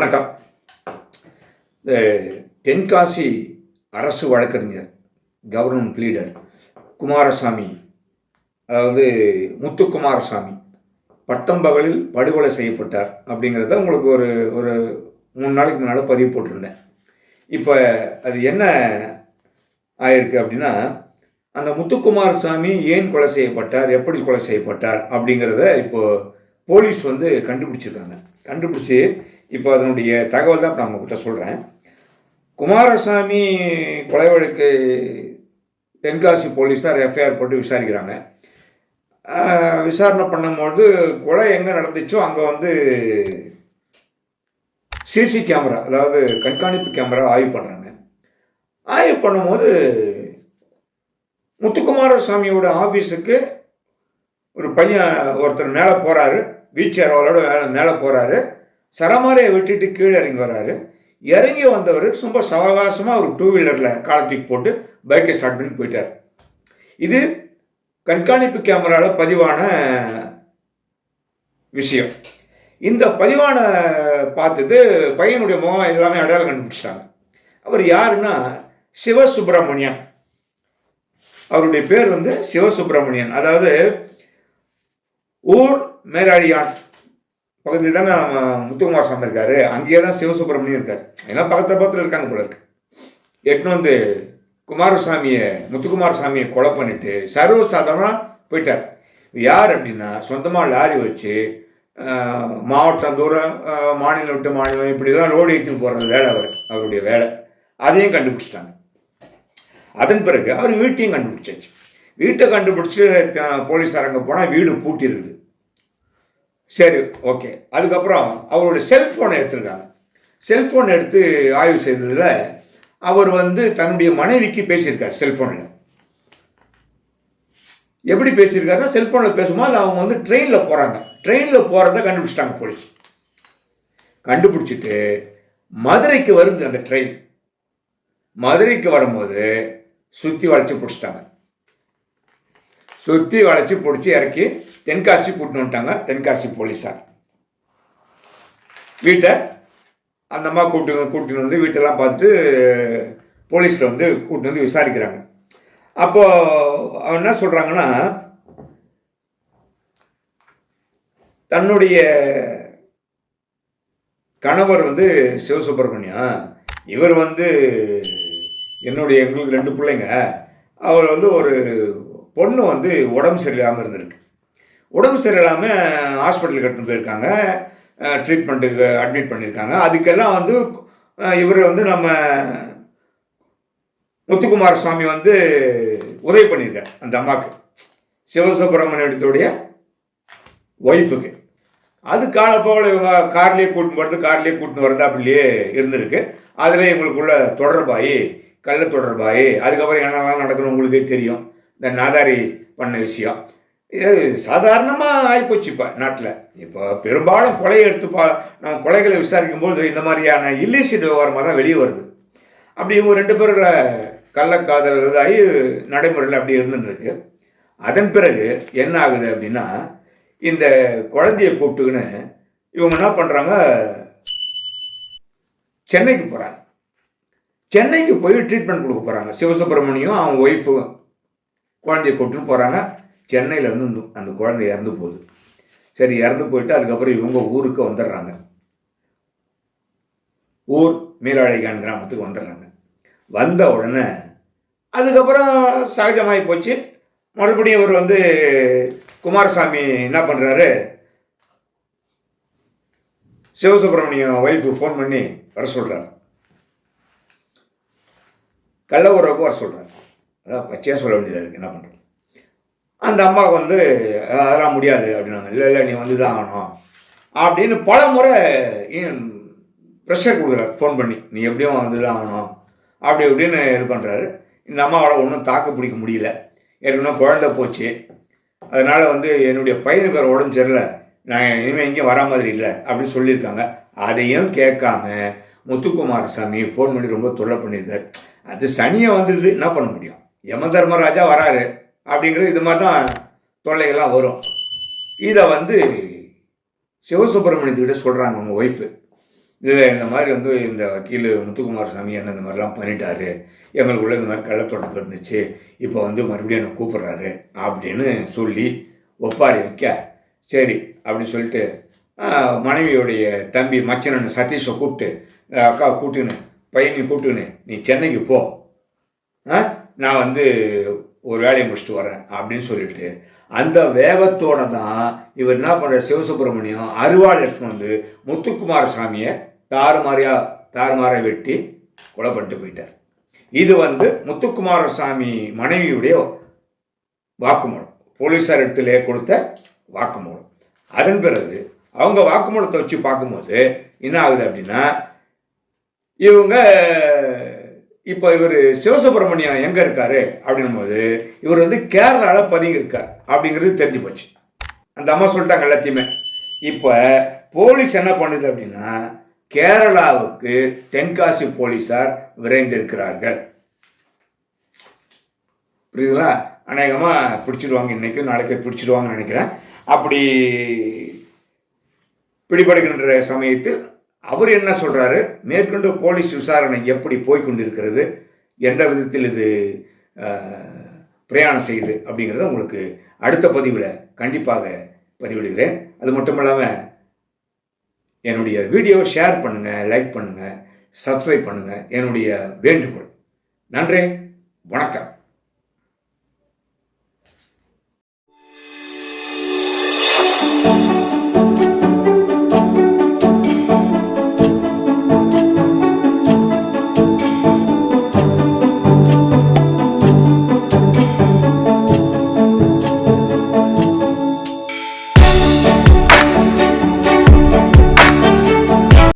வணக்கம். இந்த தென்காசி அரசு வழக்கறிஞர் கவர்மெண்ட் லீடர் குமாரசாமி அதாவது முத்துக்குமாரசாமி பட்டம்பகலில் படுகொலை செய்யப்பட்டார் அப்படிங்கிறத உங்களுக்கு ஒரு ஒரு மூணு நாளைக்கு முன்னால் பதிவு போட்டிருந்தேன். இப்போ அது என்ன ஆயிருக்கு அப்படின்னா அந்த முத்துக்குமாரசாமி ஏன் கொலை செய்யப்பட்டார் எப்படி கொலை செய்யப்பட்டார் அப்படிங்கிறத இப்போது போலீஸ் வந்து கண்டுபிடிச்சிருக்காங்க. கண்டுபிடிச்சி இப்போ அதனுடைய தகவல் தான் இப்போ நான் உங்ககிட்ட சொல்கிறேன் குமாரசாமி கொலை வழக்கு தென்காசி போலீஸார் எஃப்ஐஆர் போட்டு விசாரிக்கிறாங்க. விசாரணை பண்ணும்போது கொலை எங்கே நடந்துச்சோ அங்கே வந்து சிசி கேமரா அதாவது கண்காணிப்பு கேமரா ஆய்வு பண்ணுறாங்க ஆய்வு பண்ணும்போது முத்துக்குமாரசாமியோட ஆஃபீஸுக்கு ஒரு பையன் ஒருத்தர் மேலே போகிறாரு வீல் சேரோட மேலே போகிறாரு சரமாரியை விட்டுட்டு கீழே இறங்கி வராரு இறங்கி வந்தவர் ரொம்ப சவகாசமாக ஒரு டூ வீலரில் காலத்துக்கு போட்டு பைக்கை ஸ்டார்ட் பண்ணி போயிட்டார். இது கண்காணிப்பு கேமராவில் பதிவான விஷயம். இந்த பதிவான பார்த்தது பையனுடைய முகம் எல்லாமே அடையாளம் கண்டுபிடிச்சிட்டாங்க. அவர் யாருன்னா சிவசுப்பிரமணியன் அவருடைய பேர் வந்து சிவசுப்பிரமணியன் அதாவது ஊர் மேலாடியான். பக்கத்தில் தான் முத்துக்குமார் சாமி இருக்காரு. அங்கேயே தான் சிவசுப்பிரமணியம் இருக்காரு. எல்லாம் பக்கத்துல பக்கத்தில் இருக்காங்க போல இருக்கு. எட்டுன்னு வந்து குமாரசாமியை முத்துக்குமார் சாமியை கொலை பண்ணிட்டு சர்வசாதாரணமாக போயிட்டார். யார் அப்படின்னா சொந்தமாக லாரி வச்சு மாவட்டம் தூரம் மாநிலம் விட்டு மாநிலம் இப்படிலாம் லோடு ஏற்றி போகிறது வேலை அவர் அவருடைய வேலை. அதையும் கண்டுபிடிச்சிட்டாங்க. அதன் பிறகு அவர் வீட்டையும் கண்டுபிடிச்சாச்சு. வீட்டை கண்டுபிடிச்சி அஹ், போலீஸார் அங்கே போனால் வீடு பூட்டி இருக்குது சரி ஓகே அதுக்கப்புறம் அவருடைய செல்ஃபோனை எடுத்திருக்காங்க. செல்ஃபோன் எடுத்து ஆய்வு செய்ததில் அவர் வந்து தன்னுடைய மனைவிக்கு பேசியிருக்கார் செல்ஃபோனில் எப்படி பேசியிருக்காருன்னா செல்ஃபோனில் பேசும்போது அவங்க வந்து ட்ரெயினில் போகிறாங்க ட்ரெயினில் போகிறத கண்டுபிடிச்சிட்டாங்க போலீஸ் கண்டுபிடிச்சிட்டு மதுரைக்கு வருது அந்த ட்ரெயின் மதுரைக்கு வரும்போது சுற்றி வளைச்சி பிடிச்சிட்டாங்க. சுற்றி வளைச்சி பிடிச்சி இறக்கி தென்காசி கூட்டின்னு வந்துட்டாங்க. தென்காசி போலீஸார். வீட்டை அந்த அம்மா கூட்டு கூட்டின்னு வந்து வீட்டெல்லாம் பார்த்துட்டு போலீஸில் வந்து கூட்டின்னு வந்து விசாரிக்கிறாங்க. அப்போது அவன் என்ன சொல்கிறாங்கன்னா தன்னுடைய கணவர் வந்து சிவசுப்பிரமணியம் இவர் வந்து என்னுடைய எங்களுக்கு ரெண்டு பிள்ளைங்க. அவர் வந்து ஒரு பொண்ணு வந்து உடம்பு சரியில்லாமல் இருந்திருக்கு. உடம்பு சரியில்லாமல் ஹாஸ்பிட்டலுக்கு எடுத்துன்னு போயிருக்காங்க. ட்ரீட்மெண்ட்டுக்கு அட்மிட் பண்ணியிருக்காங்க. அதுக்கெல்லாம் வந்து இவர் வந்து நம்ம முத்துக்குமார சுவாமி வந்து உதவி பண்ணியிருக்கார் அந்த அம்மாவுக்கு சிவசுப்பிரமணியத்துடைய ஒய்ஃபுக்கு அது காலப்போல் இவங்க கார்லேயே கூட்டின்னு போகிறது கார்லேயே கூட்டின்னு வரது அப்படியே இருந்திருக்கு. அதில் இவங்களுக்குள்ள தொடர்பாகி கள்ள தொடர்பாகி அதுக்கப்புறம் என்னெல்லாம் நடக்கணும் உங்களுக்கே தெரியும். இந்த நாதாரி பண்ண விஷயம். இது சாதாரணமாக ஆகிப்போச்சு இப்போ நாட்டில். இப்போ பெரும்பாலும் கொலையை எடுத்து பா நம்ம கொலைகளை விசாரிக்கும்போது இந்த மாதிரியான இல்லீசிட் விவகாரமாக தான் வெளியே வருது. அப்படி இவங்க ரெண்டு பேர்களை கள்ளக்காதல் இதாகி நடைமுறையில் அப்படி இருந்துருக்கு அதன் பிறகு என்ன ஆகுது அப்படின்னா இந்த குழந்தைய கூப்பிட்டுக்கின்னு இவங்க என்ன பண்ணுறாங்க சென்னைக்கு போகிறாங்க சென்னைக்கு போய் ட்ரீட்மெண்ட் கொடுக்க போகிறாங்க சிவசுப்பிரமணியம் அவன் ஒய்ஃபும் குழந்தைய கொட்டுன்னு போகிறாங்க சென்னையில் வந்து அந்த குழந்தை இறந்து போகுது. சரி இறந்து போயிட்டு அதுக்கப்புறம் இவங்க ஊருக்கு வந்துடுறாங்க. ஊர் மீளாளிகான் கிராமத்துக்கு வந்துடுறாங்க. வந்த உடனே அதுக்கப்புறம் சகஜமாகி போச்சு. மறுபடியும் இவர் வந்து குமாரசாமி என்ன பண்ணுறாரு சிவசுப்பிரமணியம் ஒய்ஃபு ஃபோன் பண்ணி வர சொல்கிறார் கள்ள உறவுக்கு வர சொல்கிறார் அதான் பச்சையாக சொல்ல வேண்டியதாக இருக்குது என்ன பண்ணுறது அந்த அம்மாவுக்கு வந்து அதெல்லாம் முடியாது அப்படின்னாங்க. இல்லை இல்லை நீ வந்து தான் ஆகணும் அப்படின்னு பல முறை ப்ரெஷர் கொடுக்குறாரு. ஃபோன் பண்ணி நீ எப்படியும் வந்து தான் ஆகணும் அப்படி இப்படின்னு இது பண்ணுறாரு இந்த அம்மாவால் ஒன்றும் தாக்கு பிடிக்க முடியல. ஏற்கனவே குழந்தை போச்சு. அதனால் வந்து என்னுடைய பையனுக்கு வேறு உடம்பு சரியில்லை. நான் இனிமேல் எங்கேயும் வரா மாதிரி இல்லை அப்படின்னு சொல்லியிருக்காங்க. அதையும் கேட்காம முத்துக்குமாரசாமி ஃபோன் பண்ணி ரொம்ப தொல்லை பண்ணியிருக்காரு. அது சனியை வந்துடுது என்ன பண்ண முடியும்? யம தர்மராஜா வராரு அப்படிங்கிற இது மாதிரி தான் தொல்லைகள்லாம் வரும். இதை வந்து சிவசுப்பிரமணியத்துக்கிட்ட சொல்கிறாங்க உங்கள் ஒய்ஃபு இதில் இந்த மாதிரி வந்து இந்த வக்கீல் முத்துக்குமார் சாமி என்ன இந்த மாதிரிலாம் பண்ணிட்டாரு. எங்களுக்குள்ளே இந்த மாதிரி கள்ளத்தொடர்பு இருந்துச்சு. இப்போ வந்து மறுபடியும் என்னை கூப்பிட்றாரு அப்படின்னு சொல்லி ஒப்பாரி வைக்க. சரி அப்படின்னு சொல்லிட்டு மனைவியுடைய தம்பி மச்சனன் சதீஷை கூப்பிட்டு அக்கா கூட்டுன்னு பையனையும் கூப்பிட்டுன்னு நீ சென்னைக்கு போ. ஆ? நான் வந்து ஒரு வேலையை முடிச்சுட்டு வரேன் அப்படின்னு சொல்லிட்டு அந்த வேகத்தோட தான் இவர் என்ன பண்ணுற சிவசுப்பிரமணியம் அருவாள் எடுத்துன்னு வந்து முத்துக்குமார சாமியை தாறுமாறியா தாறுமாற வெட்டி கொலை பண்ணிட்டு போயிட்டார். இது வந்து முத்துக்குமார சாமி மனைவியுடைய வாக்குமூலம். போலீஸார் இடத்துல கொடுத்த வாக்குமூலம். அதன் பிறகு அவங்க வாக்குமூலத்தை வச்சு பார்க்கும்போது என்ன ஆகுது அப்படின்னா இவங்க இப்போ இவர் சிவசுப்பிரமணியம் எங்கே இருக்காரு? அப்படின்னும் போது இவர் வந்து கேரளாவில் பதுங்கி இருக்கார் அப்படிங்கிறது தெரிஞ்சு போச்சு. அந்த அம்மா சொல்லிட்டாங்க எல்லாத்தையுமே. இப்போ போலீஸ் என்ன பண்ணுது அப்படின்னா கேரளாவுக்கு தென்காசி போலீஸார் விரைந்திருக்கிறார்கள் புரியுதுங்களா? அநேகமாக பிடிச்சிடுவாங்க இன்றைக்கும் நாளைக்கு பிடிச்சிடுவாங்கன்னு நினைக்கிறேன். அப்படி பிடிபடுகின்ற சமயத்தில் அவர் என்ன சொல்கிறாரு மேற்கொண்டு போலீஸ் விசாரணை எப்படி போய்கொண்டிருக்கிறது எந்த விதத்தில் இது பிரயாணம் செய்யுது அப்படிங்கிறத உங்களுக்கு அடுத்த பதிவில் கண்டிப்பாக பதிவிடுகிறேன். அது மட்டும் இல்லாமல் என்னுடைய வீடியோவை ஷேர் பண்ணுங்கள் லைக் பண்ணுங்கள் சப்ஸ்கிரைப் பண்ணுங்கள் என்னுடைய வேண்டுகோள். நன்றி வணக்கம்.